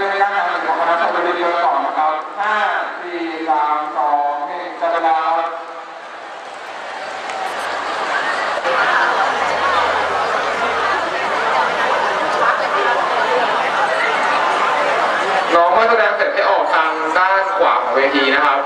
ด้วยนะฮะของคณะชมรมเรือสองนะครับห้าสี่สามสองหนึ่งจับเวลาครับน้องเมื่อแสดงเสร็จให้ออกทางด้านขวาของเวทีนะครับ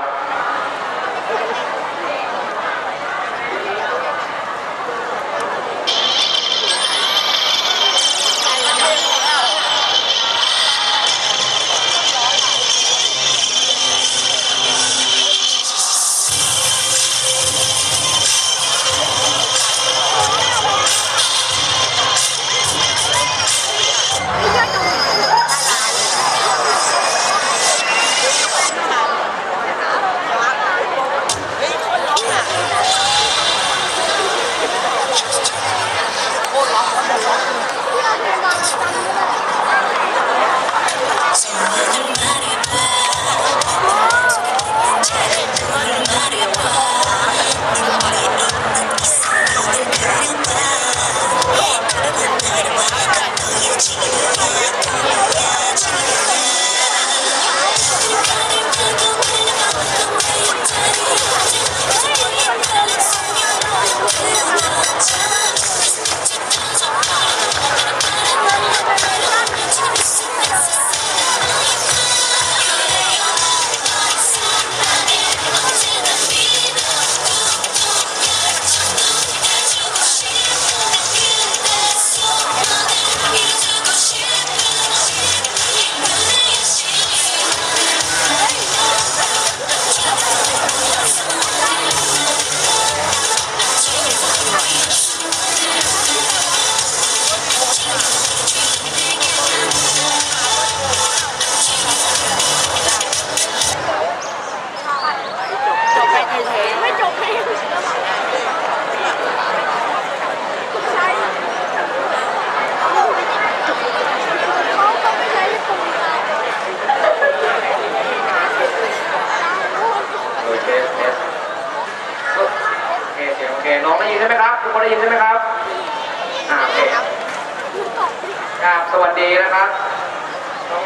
สวัสดีนะครับ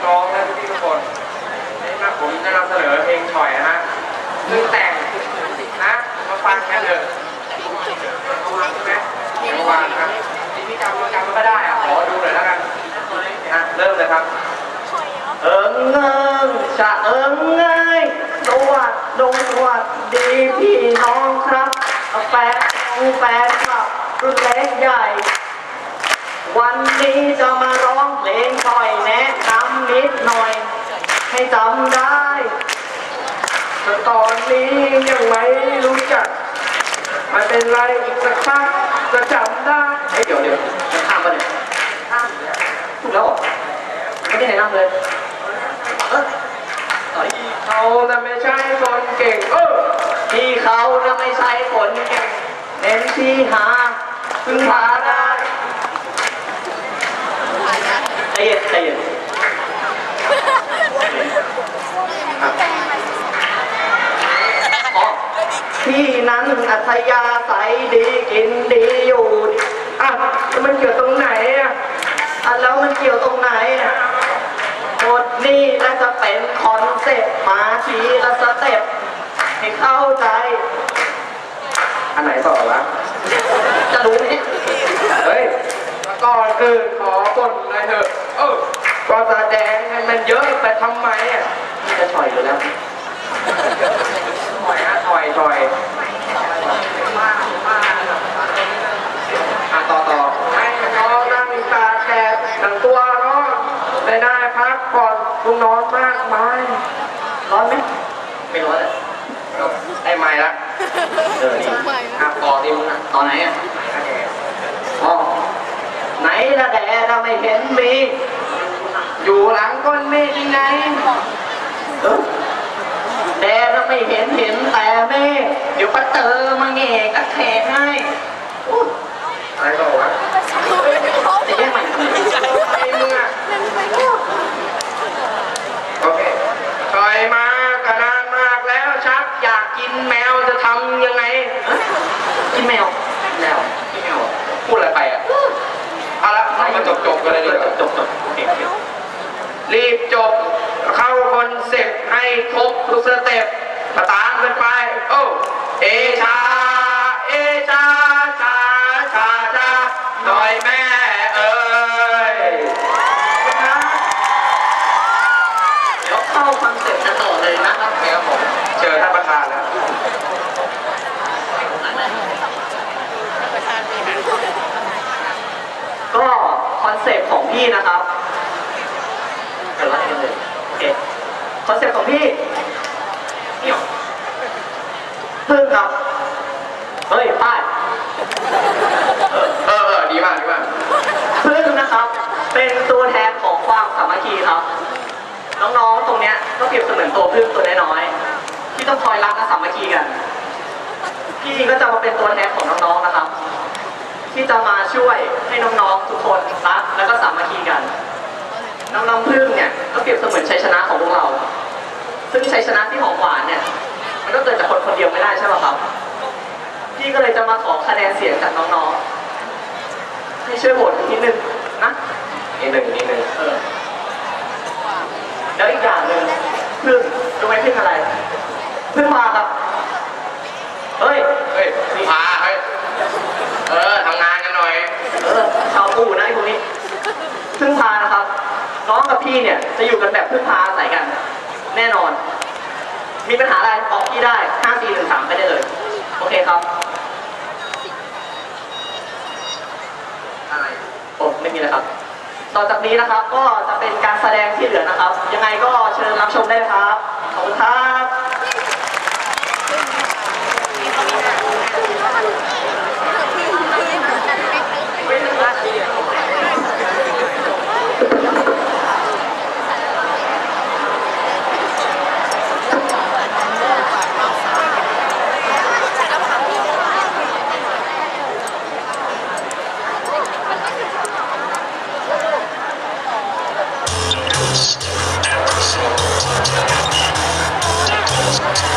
น้องๆและพี่ๆทุกคนนี่มาผมจะนำเสนอเพลงฉ่อยนะฮะซึ่งแต่งนะมาฟังกันเถอะเอวางใช่ไหมเอวางนะนี่พี่จำจำไม่ได้อะขอดูหน่อยแล้วกันนะเริ่มเลยครับ เอิงเอิงชะเอิงเอ้ยสวัสดงสวัสดีพี่น้องครับแฟนของแฟนครับรุ่นเล็กใหญ่ วันนี้จะมา องเพลงคอยแนะนำนิดหน่อย ให้จำได้แต่ตอนนี้ยังไม่รู้จักไม่เป็นไรอีกสักพักจะจำได้เฮ้ยเดี๋ยวเดี๋ยวจะข้ามปเนี่ยข้ามถูกแล้วไม่ได้แนะนำเลยเขาน่ะไม่ใช่คนเก่ง เออที่เขาน่ะไม่ใช่คนเก่งเน้นที่หาพึ่งพาได้ใจเย็นใจเย็นอ๋อที่นั้นอัธยาศัยดีกินดีอยู่ดีอะแล้วมันเกี่ยวตรงไหนอะอะแล้วมันเกี่ยวตรงไหนอะบทนี้น่าจะเป็นคอนเซ็ปต์มาทีละสเต็ปให้เข้าใจ อันไหนต่อวะจะรู้ไหมเฮ้ยก่อนอื่นขอบนเลยเถอะ เออก็แสดงให้มันเยอะแต่ทำไมอะนี่จะถอยอยู่แล้วถอยนะถอยถอยอะต่อต่อให้น้องนั่งตากแดดทั้งตัวร้อนไม่ได้พักผ่อนคุณนอนมากมายร้อนไหมไม่ร้อนเลยได้ไม้ละเออนี่อะต่อดิมึงอะตอนไหนอะอ๋อ ไหนละแดดเราไม่เห็นมี อยู่หลังก้นเมฆยังไงเออแดดเราไม่เห็นเห็นแต่เมฆเดี๋ยวปัตเตอร์มาแง่กระแทกให้อุ๊ยอะไรต่อวะจะแย่งใหม่ทำไมไอ้มึงอะโอเคถอยมากระนานมากแล้วชักอยากกินแมวจะทำยังไงฮะกินแมวแมวกินแมวพูดอะไรไปอะ เอาละเรามาจบจบๆกันเลยดีกว่าจบจบๆโอเคโอเครีบจบเข้าคอนเซ็ปต์ให้ครบทุกสเต็ปประตามกันไป โอ้ เอชา เอชาชาชาชาหน่อยแม่เอ้ย เดี๋ยวเข้าคอนเซ็ปต์กันต่อเลยนะครับ ครับผมเจอท่านประธานแล้ว ก็คอนเซ็ปต์ของพี่นะครับเดี๋ยวไล่กันเลยโอเค คอนเซ็ปต์ของพี่นี่หรอพึ่งครับ เฮ้ยป้ายเออเออดีมากดีมากพึ่งนะครับ เป็นตัวแทนของความสามัคคีครับ น้องๆตรงเนี้ยก็เปรียบเสมือนตัวพึ่งตัวน้อยๆที่ต้องคอยรักและสามัคคีกัน พี่ก็จะมาเป็นตัวแทนของน้องๆนะครับ ที่จะมาช่วยให้น้องๆทุกคนรักแล้วก็สามัคคีกัน น้องๆพึ่งเนี่ยก็เปรียบเสมือนชัยชนะของพวกเรา ซึ่งชัยชนะที่หอมหวานเนี่ย มันก็เกิดจากคนคนเดียวไม่ได้ใช่ไหมครับ พี่ก็เลยจะมาขอคะแนนเสียงจากน้องๆ ให้ช่วยโหวตนิดนึงนะนี่หนึ่งนี่หนึ่งเออแล้วอีกอย่างหนึ่งพึ่งรู้ไหมพึ่งอะไรพึ่งมาครับเฮ้ยเฮ้ยพาเฮ้ยเออทำงานกันหน่อย เออชาวปู่นะไอ้พวกนี้ พึ่งพานะครับ น้องกับพี่เนี่ยจะอยู่กันแบบพึ่งพาอาศัยกัน แน่นอน มีปัญหาอะไรบอกพี่ได้ข้ามปีหนึ่งสามไปได้เลย โอเคครับอะไรโอ้ไม่มีแล้วครับ ต่อจากนี้นะครับก็จะเป็นการแสดงที่เหลือนะครับ ยังไงก็เชิญรับชมได้ครับขอบคุณครับ เ